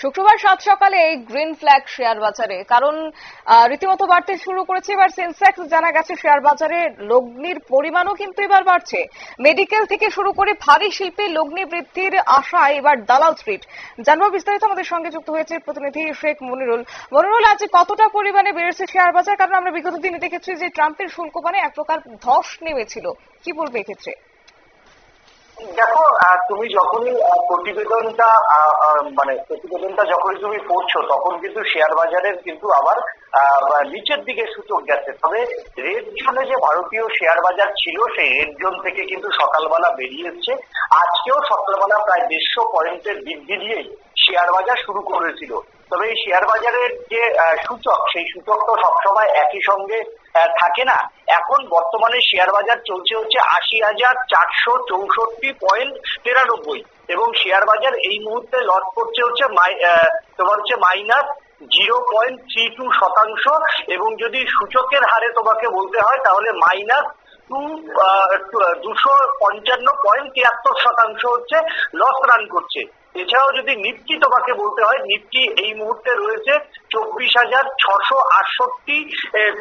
শুক্রবার সাত সকালে এই গ্রিন ফ্ল্যাগ শেয়ার বাজারে। কারণ রীতিমতো বাড়তে শুরু করেছে এবার সেন্সেক্স। জানা গেছে শেয়ার বাজারে লগ্নির পরিমাণও কিন্তু এবার বাড়ছে। মেডিকেল থেকে শুরু করে ভারী শিল্পে লগ্নি বৃদ্ধির আশায় এবার দালাল স্ট্রিট। জানব বিস্তারিত আমাদের সঙ্গে যুক্ত হয়েছে প্রতিনিধি শেখ মনিরুল। মনিরুল, আজ কতটা পরিমাণে বেড়েছে শেয়ার বাজার? কারণ আমরা বিগত দিনে দেখেছি যে ট্রাম্পের শুল্ক মানে এক প্রকার ধস নেমেছিল। কি বলবে এক্ষেত্রে? দেখো তুমি যখনই প্রতিবেদনটা মানে প্রতিবেদনটা যখনই তুমি পড়ছো, তখন কিন্তু শেয়ার বাজারের কিন্তু আবার নিচের দিকে সূচক গেছে। তবে রেড জোনে যে ভারতীয় শেয়ার বাজার ছিল, সেই রেড জোন থেকে কিন্তু সকালবেলা বেরিয়ে আজকেও সকালবেলা প্রায় দেড়শো পয়েন্টের বৃদ্ধি দিয়েই শেয়ার বাজার শুরু করেছিল। তবে এই শেয়ার বাজারের যে সূচক, সেই সূচক তো সবসময় একই সঙ্গে থাকে না। এখন বর্তমানে শেয়ার বাজার চলছে হচ্ছে আশি হাজার চারশো চৌষট্টি পয়েন্ট তিরানব্বই এবং শেয়ার বাজার এই মুহূর্তে লস করছে হচ্ছে তোমার হচ্ছে minus zero point three two শতাংশ এবং যদি সূচকের হারে তোমাকে বলতে হয় তাহলে মাইনাস দুশো পঞ্চান্ন পয়েন্ট তিয়াত্তর শতাংশ হচ্ছে লস রান করছে। এছাড়াও যদি নিফটি তোমাকে বলতে হয়, নিফটি এই মুহূর্তে রয়েছে চব্বিশ হাজার ছশো আটষট্টি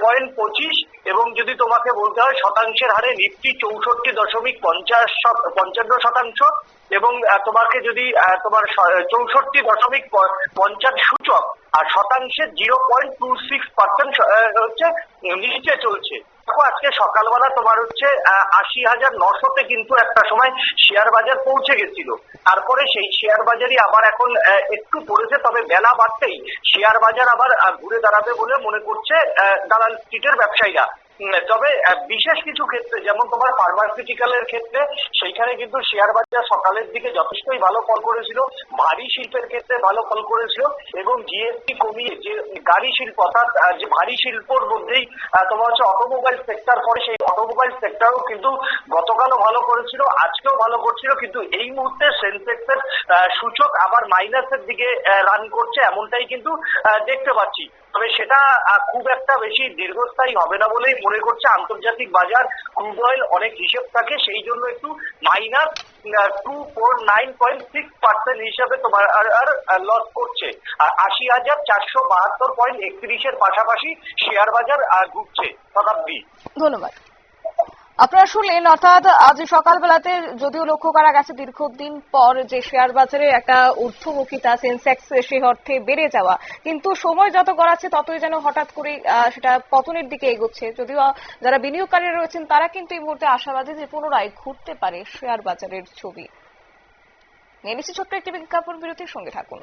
পয়েন্ট পঁচিশ এবং যদি তোমাকে বলতে হয়, শতাংশের হারে নিফটি চৌষট্টি দশমিক পঞ্চাশ পঞ্চান্ন শতাংশ এবং তোমাকে যদি তোমার চৌষট্টি দশমিক পঞ্চাশ সূচক আর শতাংশে zero point two six percent হচ্ছে নিচে চলছে। দেখো, আজকে সকালবেলা তোমার হচ্ছে আশি হাজার নশোতে কিন্তু একটা সময় শেয়ার বাজার পৌঁছে গেছিল। তারপরে সেই শেয়ার বাজারই আবার এখন একটু পড়েছে, তবে বেলা বাড়তেই শেয়ার বাজার আবার ঘুরে দাঁড়াবে বলে মনে করছে দালাল স্ট্রিটের ব্যবসায়ীরা। তবে বিশেষ কিছু ক্ষেত্রে, যেমন তোমার ফার্মাসিউটিক্যালের ক্ষেত্রে, সেইখানে কিন্তু শেয়ার বাজার সকালের দিকে যথেষ্টই ভালো ফল করেছিল, ভারী শিল্পের ক্ষেত্রে ভালো ফল করেছিল, এবং জিএসটি কমিয়ে যে গাড়ি শিল্প, অর্থাৎ যে ভারী শিল্পর মধ্যেই তোমার হচ্ছে অটোমোবাইল সেক্টর পরে সেই অটোমোবাইল সেক্টরও কিন্তু গতকালও ভালো করেছিল, আজকেও ভালো করছিল, কিন্তু এই মুহূর্তে সেন্সেক্সের সূচক আবার মাইনাসের দিকে রান করছে, এমনটাই কিন্তু দেখতে পাচ্ছি। তবে সেটা খুব একটা বেশি দীর্ঘস্থায়ী হবে না বলেই মনে করছে আন্তর্জাতিক বাজার ক্রুড অয়েল অনেক হিসেব থাকে, সেই জন্য একটু minus two four nine point six percent হিসাবে তোমার আর লস করছে। আর আশি হাজার চারশো বাহাত্তর পয়েন্ট একত্রিশের পাশাপাশি শেয়ার বাজার ঘুরছে শতাব্দী। ধন্যবাদ। আপনারা শুনলেন, অর্থাৎ আজ সকালবেলাতে যদিও লক্ষ্য করা গেছে, দীর্ঘদিন পর যে শেয়ার বাজারে একটা ঊর্ধ্বমুখিতা সেন্সেক্স সে অর্থে বেড়ে যাওয়া। কিন্তু সময় যত গড়াচ্ছে, ততই যেন হঠাৎ করে সেটা পতনের দিকে এগোচ্ছে। যদিও যারা বিনিয়োগকারী রয়েছেন, তারা কিন্তু এই মুহূর্তে আশাবাদী যে পুনরায় ঘুরতে পারে শেয়ার বাজারের ছবি। নিচ্ছি ছোট্ট একটি বিজ্ঞাপন, বিরতির সঙ্গে থাকুন।